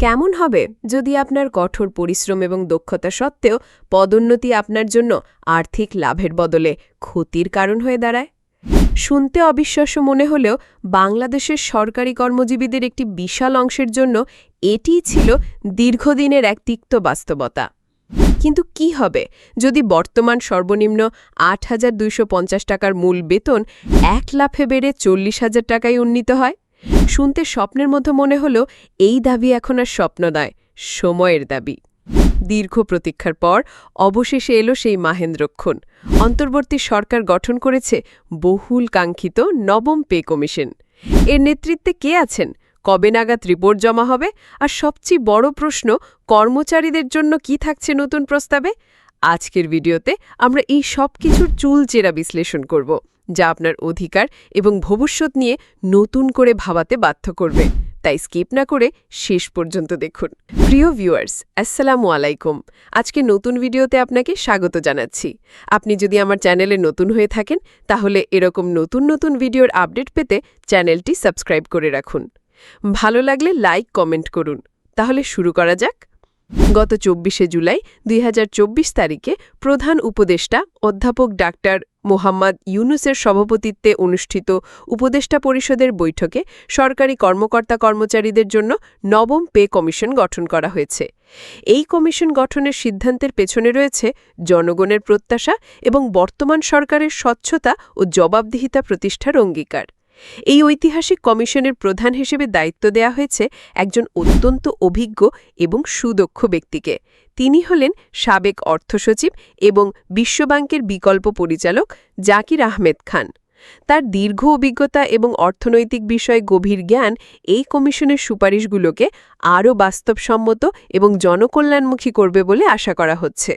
কেমন হবে? যদি আপনার কঠোর পরিশ্রম এবং দক্ষতা সত্ত্বেও পদোন্নতি আপনার জন্য আর্থিক লাভের বদলে ক্ষতির কারণ হয়ে দাঁড়ায়। শুনতে অবিশ্বাস্য মনে হলেও বাংলাদেশের সরকারি কর্মজীবীদের একটি বিশাল অংশের জন্য এটিই ছিল দীর্ঘদিনের এক তিক্ত বাস্তবতা। কিন্তু কি হবে? যদি বর্তমান সর্বনিম্ন আট হাজার দুইশো পঞ্চাশ টাকার মূল বেতন এক লাফে বেড়ে চল্লিশ হাজার টাকায় উন্নীত হয় শুনতে স্বপ্নের মতো মনে হলো, এই দাবি এখন আর স্বপ্ন নয়, সময়ের দাবি। দীর্ঘ প্রতীক্ষার পর অবশেষে এলো সেই মাহেন্দ্রক্ষণ অন্তর্বর্তী সরকার গঠন করেছে বহুল কাঙ্ক্ষিত নবম পে কমিশন। এর নেতৃত্বে কে আছেন? কবে নাগাদ রিপোর্ট জমা হবে? আর সবচেয়ে বড় প্রশ্ন, কর্মচারীদের জন্য কি থাকছে নতুন প্রস্তাবে? আজকের ভিডিওতে আমরা এই সব কিছুর চুলচেরা বিশ্লেষণ করব। যা আপনার অধিকার এবং ভবিষ্যৎ নিয়ে নতুন করে ভাবাতে বাধ্য করবে। তাই স্কিপ না করে শেষ পর্যন্ত দেখুন। প্রিয় ভিউয়ার্স, আসসালামু আলাইকুম। আজকে নতুন ভিডিওতে আপনাকে স্বাগত জানাচ্ছি। আপনি যদি আমার চ্যানেলে নতুন হয়ে থাকেন, তাহলে এরকম নতুন নতুন ভিডিওর আপডেট পেতে চ্যানেলটি সাবস্ক্রাইব করে রাখুন। ভালো লাগলে লাইক, কমেন্ট করুন। তাহলে শুরু করা যাক। গত চব্বিশে জুলাই দুই হাজার চব্বিশ তারিখে প্রধান উপদেষ্টা অধ্যাপক ডাক্তার মোহাম্মদ ইউনুসের সভাপতিত্বে অনুষ্ঠিত উপদেষ্টা পরিষদের বৈঠকে সরকারি কর্মকর্তা কর্মচারীদের জন্য নবম পে কমিশন গঠন করা হয়েছে। এই কমিশন গঠনের সিদ্ধান্তের পেছনে রয়েছে জনগণের প্রত্যাশা এবং বর্তমান সরকারের স্বচ্ছতা ও জবাবদিহিতা প্রতিষ্ঠার অঙ্গীকার। এই ঐতিহাসিক কমিশনের প্রধান হিসেবে দায়িত্ব দেয়া হয়েছে একজন অত্যন্ত অভিজ্ঞ এবং সুদক্ষ ব্যক্তিকে। তিনি হলেন সাবেক অর্থসচিব এবং বিশ্বব্যাংকের বিকল্প পরিচালক জাকির আহমেদ খান। তার দীর্ঘ অভিজ্ঞতা এবং অর্থনৈতিক বিষয়ে গভীর জ্ঞান এই কমিশনের সুপারিশগুলোকে আরও বাস্তবসম্মত এবং জনকল্যাণমুখী করবে বলে আশা করা হচ্ছে।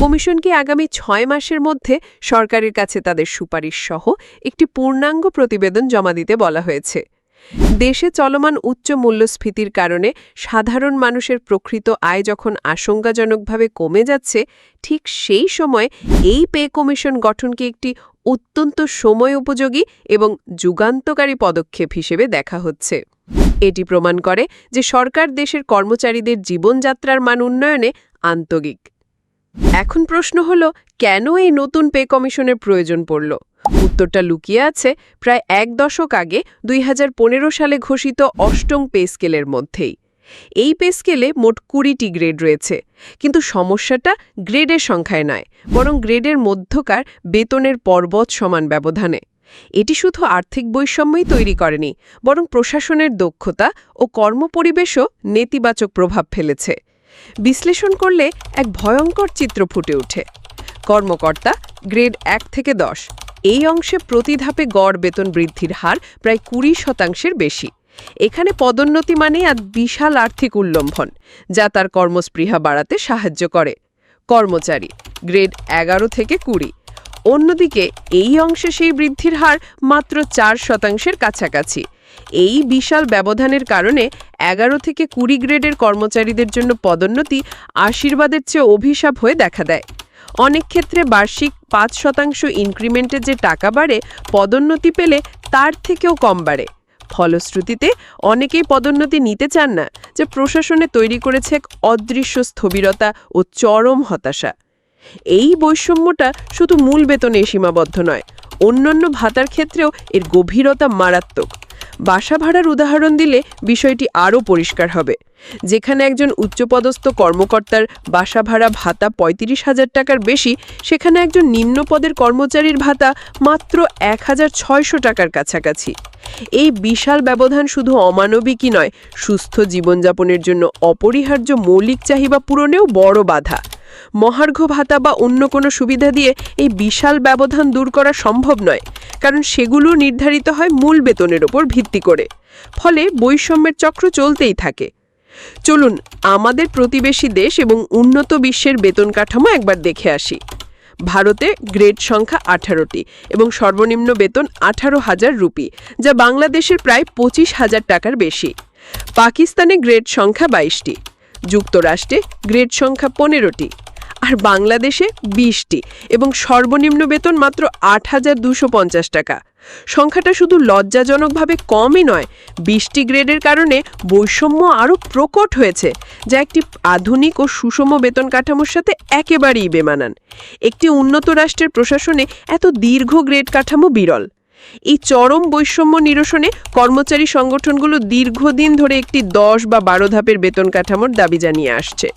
কমিশনকে আগামী ছয় মাসের মধ্যে সরকারের কাছে তাদের সুপারিশ সহ একটি পূর্ণাঙ্গ প্রতিবেদন জমা দিতে বলা হয়েছে। দেশে চলমান উচ্চ মূল্যস্ফীতির কারণে সাধারণ মানুষের প্রকৃত আয় যখন আশঙ্কাজনকভাবে কমে যাচ্ছে, ঠিক সেই সময় এই পে কমিশন গঠনকে একটি অত্যন্ত সময় উপযোগী এবং যুগান্তকারী পদক্ষেপ হিসেবে দেখা হচ্ছে। এটি প্রমাণ করে যে সরকার দেশের কর্মচারীদের জীবনযাত্রার মান উন্নয়নে আন্তরিক। এখন প্রশ্ন হল, কেন এই নতুন পে কমিশনের প্রয়োজন পড়ল? উত্তরটা লুকিয়ে আছে প্রায় এক দশক আগে, দুই হাজার পনেরো সালে ঘোষিত অষ্টম পে স্কেলের মধ্যেই। এই পে স্কেলে মোট কুড়িটি গ্রেড রয়েছে, কিন্তু সমস্যাটা গ্রেডের সংখ্যায় নয়, বরং গ্রেডের মধ্যকার বেতনের পর্বত সমান ব্যবধানে। এটি শুধু আর্থিক বৈষম্যই তৈরি করেনি, বরং প্রশাসনের দক্ষতা ও কর্মপরিবেশও নেতিবাচক প্রভাব ফেলেছে। বিশ্লেষণ করলে এক ভয়ঙ্কর চিত্র ফুটে ওঠে। কর্মকর্তা গ্রেড এক থেকে দশ। এই অংশে প্রতি ধাপে গড় বেতন বৃদ্ধির হার প্রায় কুড়ি শতাংশের বেশি। এখানে পদোন্নতি মানে এক বিশাল আর্থিক উল্লম্ভন যা তার কর্মস্পৃহা বাড়াতে সাহায্য করে। কর্মচারী, গ্রেড এগারো থেকে কুড়ি। অন্যদিকে এই অংশে সেই বৃদ্ধির হার মাত্র চার শতাংশের কাছাকাছি। এই বিশাল ব্যবধানের কারণে এগারো থেকে কুড়ি গ্রেডের কর্মচারীদের জন্য পদোন্নতি আশীর্বাদের চেয়ে অভিশাপ হয়ে দেখা দেয়। অনেক ক্ষেত্রে বার্ষিক পাঁচ শতাংশ ইনক্রিমেন্টের যে টাকা বাড়ে, পদোন্নতি পেলে তার থেকেও কম বাড়ে। ফলশ্রুতিতে অনেকেই পদোন্নতি নিতে চান না, যে প্রশাসনে তৈরি করেছে এক অদৃশ্য স্থবিরতা ও চরম হতাশা। এই বৈষম্যটা শুধু মূল বেতনে সীমাবদ্ধ নয়, অন্যান্য ভাতার ক্ষেত্রেও এর গভীরতা মারাত্মক। বাসা ভাড়ার উদাহরণ দিলে বিষয়টি আরও পরিষ্কার হবে। যেখানে একজন উচ্চপদস্থ কর্মকর্তার বাসা ভাড়া ভাতা পঁয়ত্রিশ হাজার টাকার বেশি, সেখানে একজন নিম্নপদের কর্মচারীর ভাতা মাত্র এক হাজার ছয়শো টাকার কাছাকাছি। এই বিশাল ব্যবধান শুধু অমানবিকই নয়, সুস্থ জীবনযাপনের জন্য অপরিহার্য মৌলিক চাহিদা পূরণেও বড় বাধা। মহার্ঘ ভাতা বা অন্য কোনো সুবিধা দিয়ে এই বিশাল ব্যবধান দূর করা সম্ভব নয়, কারণ সেগুলো নির্ধারিত হয় মূল বেতনের ওপর ভিত্তি করে। ফলে বৈষম্যের চক্র চলতেই থাকে। চলুন, আমাদের প্রতিবেশী দেশ এবং উন্নত বিশ্বের বেতন কাঠামো একবার দেখে আসি। ভারতে গ্রেড সংখ্যা আঠারোটি এবং সর্বনিম্ন বেতন আঠারো হাজার রুপি, যা বাংলাদেশের প্রায় পঁচিশ হাজার টাকার বেশি। পাকিস্তানে গ্রেড সংখ্যা বাইশটি। যুক্তরাষ্ট্রে গ্রেড সংখ্যা পনেরোটি। আর বাংলাদেশে বিশটি এবং সর্বনিম্ন বেতন মাত্র আট হাজার দুশো পঞ্চাশ টাকা। সংখ্যাটা শুধু লজ্জাজনকভাবে কমই নয় বৃষ্টি গ্রেডের কারণে বৈষম্য আরও প্রকট হয়েছে, যা একটি আধুনিক ও সুষম বেতন কাঠামোর সাথে একেবারেই বেমানান। একটি উন্নত রাষ্ট্রের প্রশাসনে এত দীর্ঘ গ্রেড কাঠামো বিরল। এই চরম বৈষম্য নিরসনে কর্মচারী সংগঠনগুলো দীর্ঘদিন ধরে একটি দশ বা বারো ধাপের বেতন কাঠামোর দাবি জানিয়ে আসছে।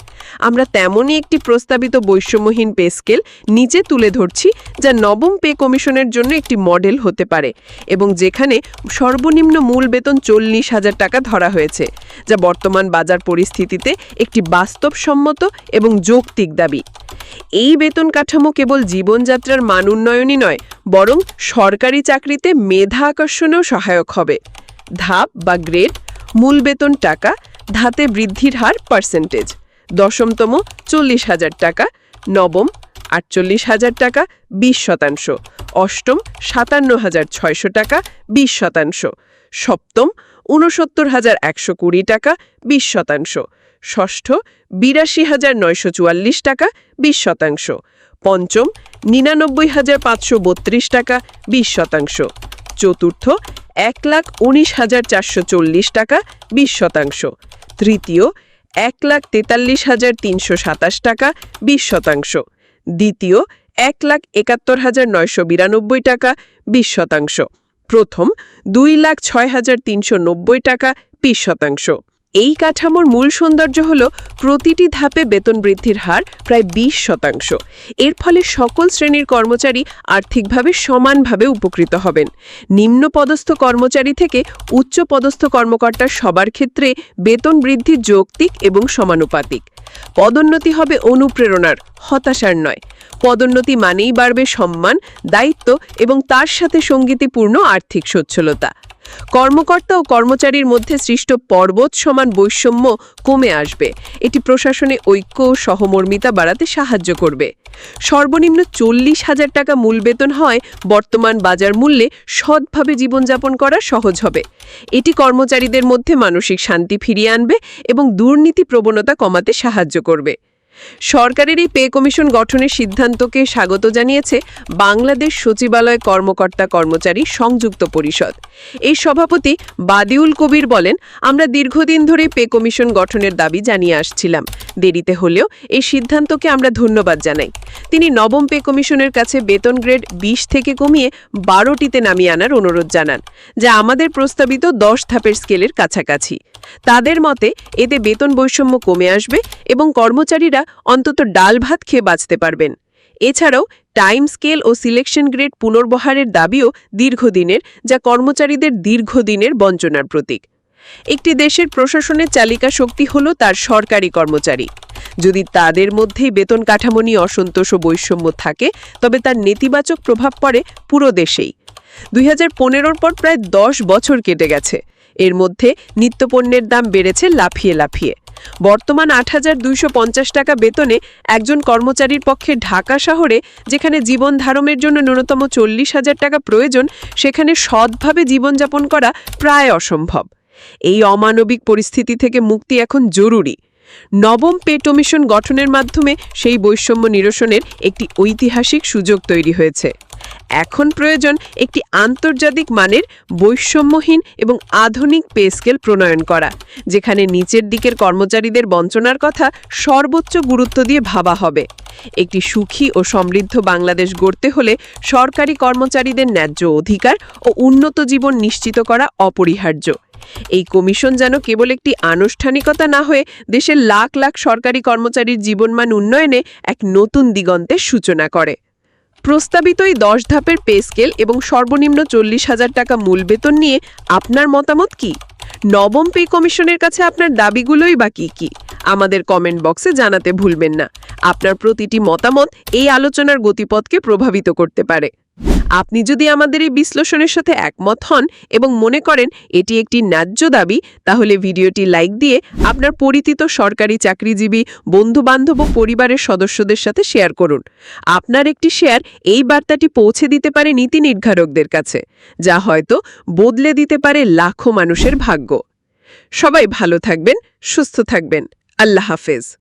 আমরা তেমনই একটি প্রস্তাবিত বৈষম্যহীন পে স্কেল নিচে তুলে ধরছি, যা নবম পে কমিশনের জন্য একটি মডেল হতে পারে এবং যেখানে সর্বনিম্ন মূল বেতন চল্লিশ হাজার টাকা ধরা হয়েছে, যা বর্তমান বাজার পরিস্থিতিতে একটি বাস্তবসম্মত এবং যৌক্তিক দাবি। এই বেতন কাঠামো কেবল জীবনযাত্রার মান উন্নয়নই নয়, বরং সরকারি চাকরিতে মেধা আকর্ষণেও সহায়ক হবে। ধাপ বা গ্রেড, মূল বেতন টাকা, ধাতে বৃদ্ধির হার পার্সেন্টেজ দশমতম চল্লিশ হাজার টাকা, নবম আটচল্লিশ হাজার টাকা, বিশ শতাংশ, অষ্টম সাতান্ন হাজার ছয়শো টাকা, বিশ শতাংশ, সপ্তম ঊনসত্তর হাজার একশো কুড়ি টাকা, বিশ শতাংশ, ষষ্ঠ বিরাশি হাজার নয়শো চুয়াল্লিশ টাকা, বিশ শতাংশ পঞ্চম, নিরানব্বই হাজার পাঁচশো বত্রিশ টাকা বিশ শতাংশ। চতুর্থ, এক লাখ উনিশ হাজার চারশো চল্লিশ টাকা বিশ শতাংশ। তৃতীয়, এক লাখ তেতাল্লিশ হাজার তিনশো সাতাশ টাকা বিশ শতাংশ। দ্বিতীয়, এক লাখ একাত্তর হাজার নয়শো বিরানব্বই টাকা বিশ শতাংশ। প্রথম, দুই লাখ ছয় হাজার তিনশো নব্বই টাকা বিশ শতাংশ। এই কাঠামোর মূল সৌন্দর্য হল প্রতিটি ধাপে বেতন বৃদ্ধির হার প্রায় বিশ শতাংশ। এর ফলে সকল শ্রেণির কর্মচারী আর্থিকভাবে সমানভাবে উপকৃত হবেন। নিম্ন পদস্থ কর্মচারী থেকে উচ্চ পদস্থ কর্মকর্তার সবার ক্ষেত্রে বেতন বৃদ্ধি যৌক্তিক এবং সমানুপাতিক। পদোন্নতি হবে অনুপ্রেরণার, হতাশার নয়। পদোন্নতি মানেই বাড়বে সম্মান, দায়িত্ব এবং তার সাথে সঙ্গীতিপূর্ণ আর্থিক সচ্ছলতা। কর্মকর্তা ও কর্মচারীর মধ্যে সৃষ্ট পর্বত সমান বৈষম্য কমে আসবে। এটি প্রশাসনে ঐক্য ও সহমর্মিতা বাড়াতে সাহায্য করবে। সর্বনিম্ন চল্লিশ হাজার টাকা মূল বেতন হয়, বর্তমান বাজার মূল্যে সৎভাবে জীবনযাপন করা সহজ হবে। এটি কর্মচারীদের মধ্যে মানসিক শান্তি ফিরিয়ে আনবে এবং দুর্নীতি প্রবণতা কমাতে সাহায্য করবে। সরকারের এই পে কমিশন গঠনের সিদ্ধান্তকে স্বাগত জানিয়েছে বাংলাদেশ সচিবালয় কর্মকর্তা কর্মচারী সংযুক্ত পরিষদ। এই সভাপতি বাদিউল কবির বলেন, আমরা দীর্ঘদিন ধরে পে কমিশন গঠনের দাবি জানিয়ে আসছিলাম। দেরিতে হলেও এই সিদ্ধান্তকে আমরা ধন্যবাদ জানাই। তিনি নবম পে কমিশনের কাছে বেতন গ্রেড বিশ থেকে কমিয়ে বারোটিতে নামিয়ে আনার অনুরোধ জানান, যা আমাদের প্রস্তাবিত দশ ধাপের স্কেলের কাছাকাছি। তাদের মতে, এতে বেতন বৈষম্য কমে আসবে এবং কর্মচারীরা অন্তত ডাল ভাত খেয়ে বাঁচতে পারবেন। এছাড়াও টাইম স্কেল ও সিলেকশন গ্রেড পুনর্বহারের দাবিও দীর্ঘদিনের, যা কর্মচারীদের দীর্ঘদিনের বঞ্চনার প্রতীক। একটি দেশের প্রশাসনের চালিকা শক্তি হল তার সরকারি কর্মচারী। যদি তাদের মধ্যেই বেতন কাঠামো নিয়ে অসন্তোষ ও বৈষম্য থাকে, তবে তার নেতিবাচক প্রভাব পড়ে পুরো দেশেই। দুই হাজার পর প্রায় দশ বছর কেটে গেছে। এর মধ্যে নিত্যপণ্যের দাম বেড়েছে লাফিয়ে লাফিয়ে। বর্তমান আট হাজার দুইশো পঞ্চাশ টাকা বেতনে একজন কর্মচারীর পক্ষে ঢাকা শহরে, যেখানে জীবন ধারণের জন্য ন্যূনতম চল্লিশ হাজার টাকা প্রয়োজন, সেখানে সৎভাবে জীবনযাপন করা প্রায় অসম্ভব। এই অমানবিক পরিস্থিতি থেকে মুক্তি এখন জরুরি। নবম পে কমিশন গঠনের মাধ্যমে সেই বৈষম্য নিরসনের একটি ঐতিহাসিক সুযোগ তৈরি হয়েছে। এখন প্রয়োজন একটি আন্তর্জাতিক মানের বৈষম্যহীন এবং আধুনিক পে স্কেল প্রণয়ন করা, যেখানে নিচের দিকের কর্মচারীদের বঞ্চনার কথা সর্বোচ্চ গুরুত্ব দিয়ে ভাবা হবে। একটি সুখী ও সমৃদ্ধ বাংলাদেশ গড়তে হলে সরকারি কর্মচারীদের ন্যায্য অধিকার ও উন্নত জীবন নিশ্চিত করা অপরিহার্য। এই কমিশন যেন কেবল একটি আনুষ্ঠানিকতা না হয়ে দেশের লাখ লাখ সরকারি কর্মচারীর জীবনমান উন্নয়নে এক নতুন দিগন্তের সূচনা করে। প্রস্তাবিত এই দশ ধাপের পে স্কেল এবং সর্বনিম্ন চল্লিশ হাজার টাকা মূল বেতন নিয়ে আপনার মতামত কি? নবম পে কমিশনের কাছে আপনার দাবিগুলোই বা কী কী? আমাদের কমেন্ট বক্সে জানাতে ভুলবেন না। আপনার প্রতিটি মতামত এই আলোচনার গতিপথকে প্রভাবিত করতে পারে। আপনি যদি আমাদের এই বিশ্লেষণের সাথে একমত হন এবং মনে করেন এটি একটি ন্যায্য দাবি, তাহলে ভিডিওটি লাইক দিয়ে আপনার পরিচিত সরকারি চাকরিজীবী, বন্ধুবান্ধব ও পরিবারের সদস্যদের সাথে শেয়ার করুন। আপনার একটি শেয়ার এই বার্তাটি পৌঁছে দিতে পারে নীতি নির্ধারকদের কাছে, যা হয়তো বদলে দিতে পারে লাখো মানুষের ভাগ্য। সবাই ভালো থাকবেন, সুস্থ থাকবেন। আল্লাহ হাফেজ।